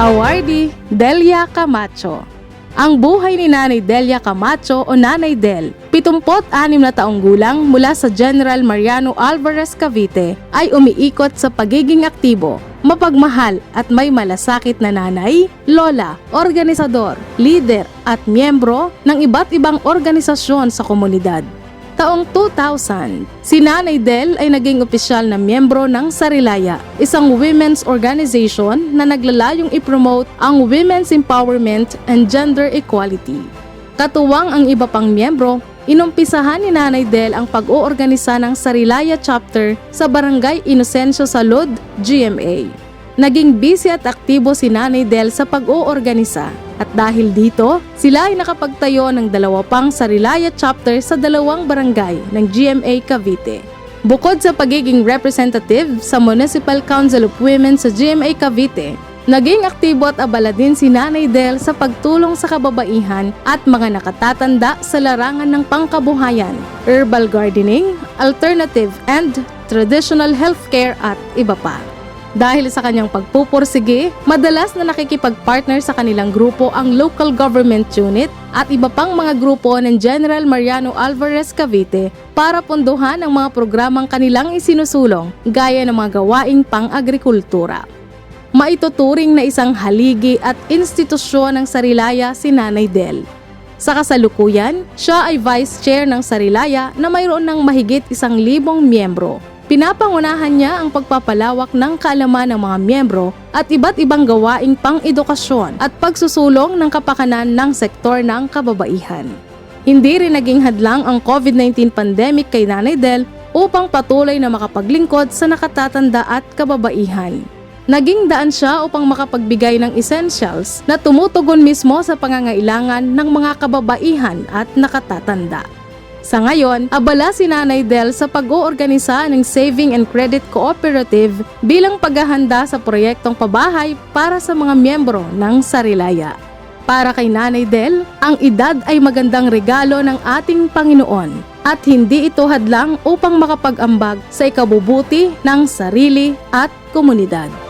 Awardee Delia Camacho Ang buhay ni Nanay Delia Camacho o Nanay Del, 76 na taong gulang mula sa General Mariano Alvarez Cavite ay umiikot sa pagiging aktibo, mapagmahal at may malasakit na nanay, lola, organisador, leader at miyembro ng iba't ibang organisasyon sa komunidad. Taong 2000, si Nanay Del ay naging opisyal na miyembro ng Sarilaya, isang women's organization na naglalayong ipromote ang women's empowerment and gender equality. Katuwang ang iba pang miyembro, inumpisahan ni Nanay Del ang pag-oorganisa ng Sarilaya chapter sa Barangay Inocencio Salud, GMA. Naging busy at aktibo si Nanay Del sa pag-oorganisa at dahil dito, sila ay nakapagtayo ng dalawa pang Sarilaya chapter sa dalawang barangay ng GMA Cavite. Bukod sa pagiging representative sa Municipal Council of Women sa GMA Cavite, naging aktibo at abala din si Nanay Del sa pagtulong sa kababaihan at mga nakatatanda sa larangan ng pangkabuhayan, herbal gardening, alternative and traditional healthcare at iba pa. Dahil sa kanyang pagpupursige, madalas na nakikipag-partner sa kanilang grupo ang local government unit at iba pang mga grupo ng General Mariano Alvarez Cavite para punduhan ang mga programang kanilang isinusulong gaya ng mga gawaing pang-agrikultura. Maituturing na isang haligi at institusyon ng Sarilaya si Nanay Del. Sa kasalukuyan, siya ay vice chair ng Sarilaya na mayroon ng mahigit isang libong miyembro. Pinapangunahan niya ang pagpapalawak ng kaalaman ng mga miyembro at iba't ibang gawaing pang-edukasyon at pagsusulong ng kapakanan ng sektor ng kababaihan. Hindi rin naging hadlang ang COVID-19 pandemic kay Nanay Del upang patuloy na makapaglingkod sa nakatatanda at kababaihan. Naging daan siya upang makapagbigay ng essentials na tumutugon mismo sa pangangailangan ng mga kababaihan at nakatatanda. Sa ngayon, abala si Nanay Del sa pag-oorganisa ng Saving and Credit Cooperative bilang paghahanda sa proyektong pabahay para sa mga miyembro ng Sarilaya. Para kay Nanay Del, ang edad ay magandang regalo ng ating Panginoon at hindi ito hadlang upang makapag-ambag sa ikabubuti ng sarili at komunidad.